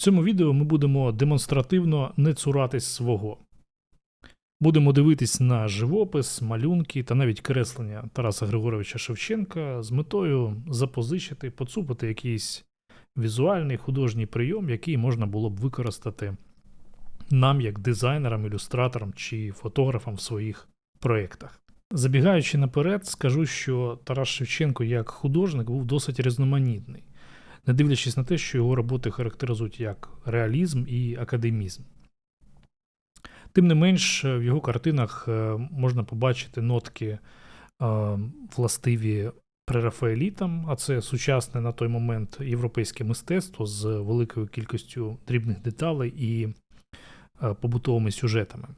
В цьому відео ми будемо демонстративно не цуратись свого. Будемо дивитись на живопис, малюнки та навіть креслення Тараса Григоровича Шевченка з метою запозичити, поцупити якийсь візуальний художній прийом, який можна було б використати нам як дизайнерам, ілюстраторам чи фотографам в своїх проєктах. Забігаючи наперед, скажу, що Тарас Шевченко як художник був досить різноманітний, не дивлячись на те, що його роботи характеризують як реалізм і академізм. Тим не менш, в його картинах е, можна побачити нотки е, властиві прерафаелітам, а це сучасне на той момент європейське мистецтво з великою кількістю дрібних деталей і е, побутовими сюжетами.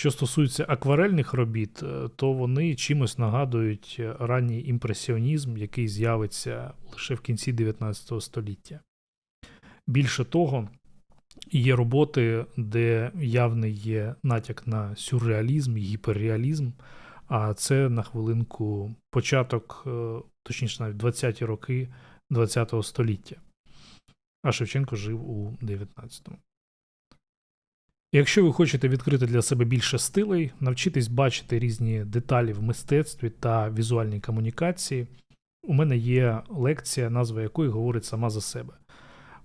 Що стосується акварельних робіт, е, то вони чимось нагадують ранній імпресіонізм, який з'явиться лише в кінці 19 століття. Більше того, є роботи, де явний є натяк на сюрреалізм і гіперреалізм, а це на хвилинку початок, е, точніше, навіть 20-ті роки ХХ століття. А Шевченко жив у 19-му. Якщо ви хочете відкрити для себе більше стилей, навчитись бачити різні деталі в мистецтві та візуальній комунікації, у мене є лекція, назва якої говорить сама за себе.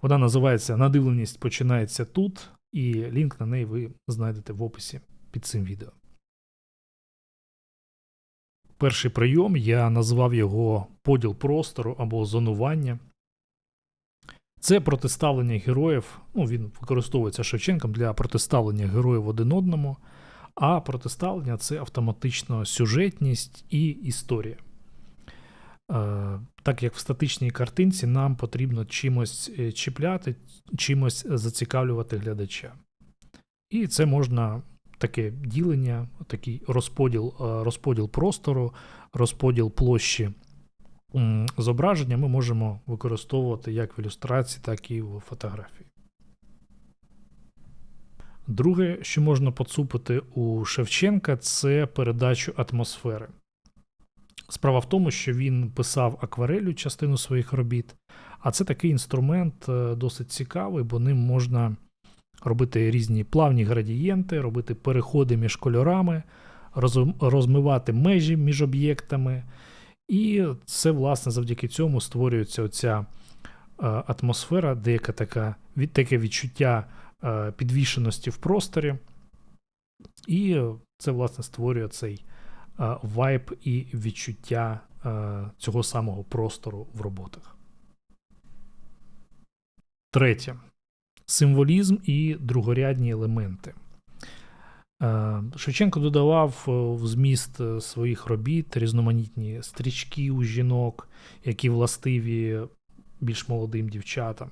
Вона називається Надивленість починається тут, і лінк на неї ви знайдете в описі під цим відео. Перший прийом я назвав його поділ простору або зонування. Це протиставлення героїв, ну він використовується Шевченком для протиставлення героїв один одному, а протиставлення це автоматично сюжетність і історія. Е, так як в статичній картинці нам потрібно чимось е, чіпляти, чимось зацікавлювати глядача. І це можна таке ділення, такий розподіл, е, розподіл простору, розподіл площі зображення ми можемо використовувати як в ілюстрації, так і в фотографії. Друге, що можна поцупити у Шевченка, це передачу атмосфери. Справа в тому, що він писав акварелю частину своїх робіт, а це такий інструмент е, досить цікавий, бо ним можна робити різні плавні градієнти, робити переходи між кольорами, розмивати межі між об'єктами. І це, власне, завдяки цьому створюється оця е, атмосфера, деяка така таке відчуття е, підвішеності в просторі. І це, власне, створює цей е, вайб і відчуття цього самого простору в роботах. Третє. Символізм і другорядні елементи. Е, Шевченко додавав е, в зміст е, своїх робіт різноманітні стрічки у жінок, які властиві більш молодим дівчатам,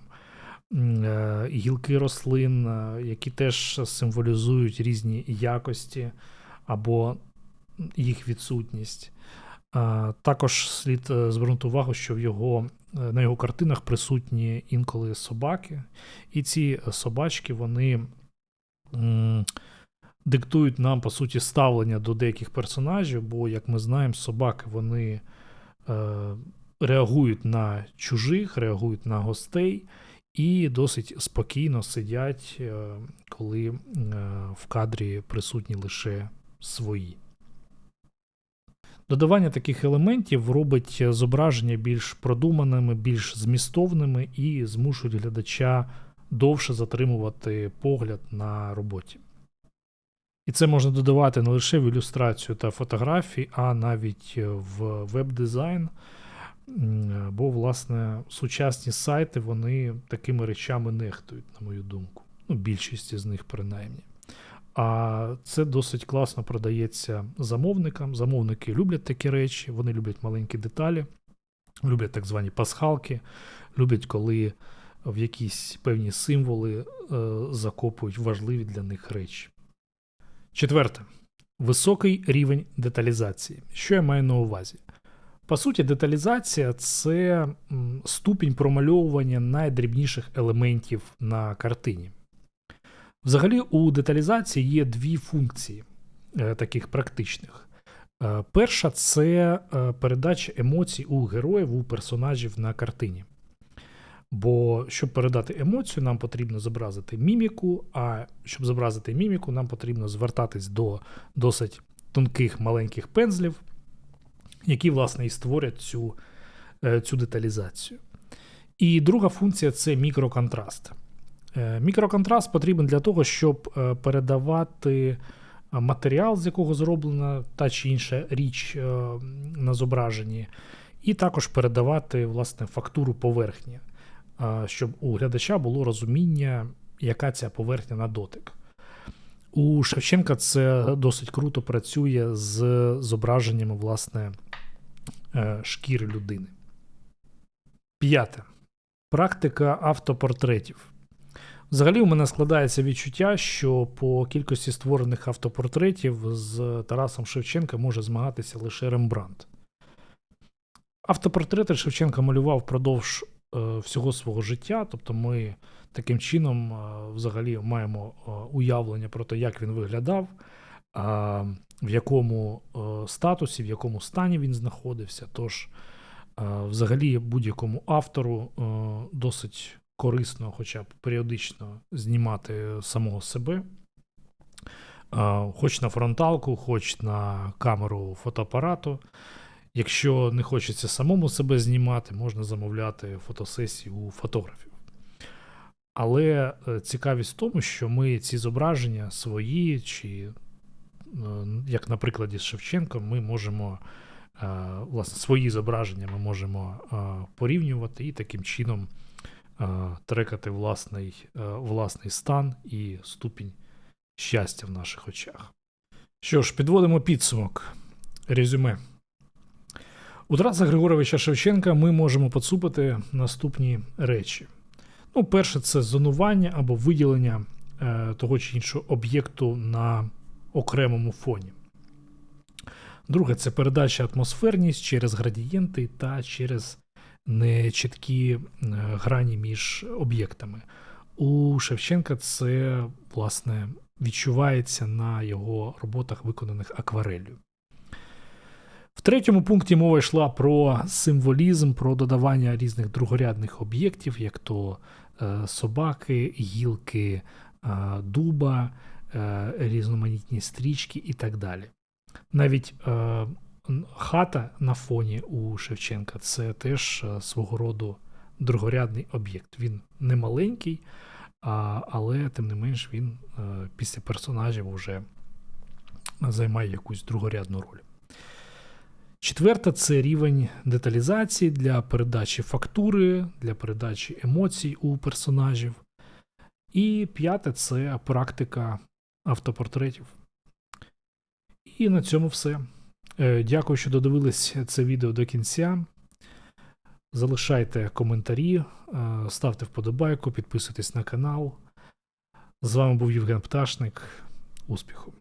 гілки рослин, які теж символізують різні якості або їх відсутність. Також слід звернути увагу, що в його, на його картинах присутні інколи собаки, і ці собачки вони диктують нам, по суті, ставлення до деяких персонажів, бо, як ми знаємо, собаки вони е, реагують на чужих, реагують на гостей і досить спокійно сидять, е, коли е, в кадрі присутні лише свої. Додавання таких елементів робить зображення більш продуманими, більш змістовними і змушують глядача довше затримувати погляд на роботі. І це можна додавати не лише в ілюстрацію та фотографії, а навіть в веб-дизайн. Бо, власне, сучасні сайти вони такими речами нехтують, на мою думку. Ну, більшість з них, принаймні. А це досить класно продається замовникам. Замовники люблять такі речі, вони люблять маленькі деталі, люблять так звані пасхалки, люблять, коли в якісь певні символи е, закопують важливі для них речі. Четверте. Високий рівень деталізації. Що я маю на увазі? По суті, деталізація це ступінь промальовування найдрібніших елементів на картині. Взагалі, у деталізації є дві функції е, таких практичних. Е, перша це е, передача емоцій у героїв, у персонажів на картині. Бо щоб передати емоцію, нам потрібно зобразити міміку, а щоб зобразити міміку, нам потрібно звертатись до досить тонких маленьких пензлів, які, власне, і створять цю, е, цю деталізацію. І друга функція це мікроконтраст. Е, Мікроконтраст потрібен для того, щоб е, передавати матеріал, з якого зроблена та чи інша річ на зображенні, і також передавати власне фактуру поверхні, щоб у глядача було розуміння, яка ця поверхня на дотик. У Шевченка це досить круто працює з зображеннями власне е, шкіри людини. П'яте. Практика автопортретів. Взагалі, у мене складається відчуття, що по кількості створених автопортретів з Тарасом Шевченка може змагатися лише Рембрандт. Автопортрети Шевченка малював впродовж всього свого життя, тобто ми таким чином е, взагалі маємо е, уявлення про те, як він виглядав, в якому е, статусі, в якому стані він знаходився. Тож, е, взагалі, будь-якому автору е, досить корисно, хоча б періодично знімати самого себе. Е, Хоч на фронталку, хоч на камеру фотоапарату. Якщо не хочеться самому себе знімати, можна замовляти фотосесії у фотографів. Але е, цікавість в тому, що ми ці зображення свої, чи, е, як на прикладі з Шевченком, ми можемо е, власне свої зображення ми можемо порівнювати і таким чином трекати власний, власний стан і ступінь щастя в наших очах. Що ж, підводимо підсумок. Резюме. У Тараса Григоровича Шевченка ми можемо поцупити наступні речі. Ну, перше, це зонування або виділення е, того чи іншого об'єкту на окремому фоні. Друге, це передача атмосферність через градієнти та через нечіткі е, грані між об'єктами. У Шевченка це, власне, відчувається на його роботах, виконаних аквареллю. В третьому пункті мова йшла про символізм, про додавання різних другорядних об'єктів, як то е, собаки, гілки е, дуба, е, різноманітні стрічки і так далі. Навіть хата на фоні у Шевченка це теж свого роду другорядний об'єкт. Він не маленький, але тим не менш він після персонажів вже займає якусь другорядну роль. Четверте це рівень деталізації для передачі фактури, для передачі емоцій у персонажів. І п'яте це практика автопортретів. І на цьому все. Е, Дякую, що додивились це відео до кінця. Залишайте коментарі, е, ставте вподобайку, підписуйтесь на канал. З вами був Євген Пташник. Успіху!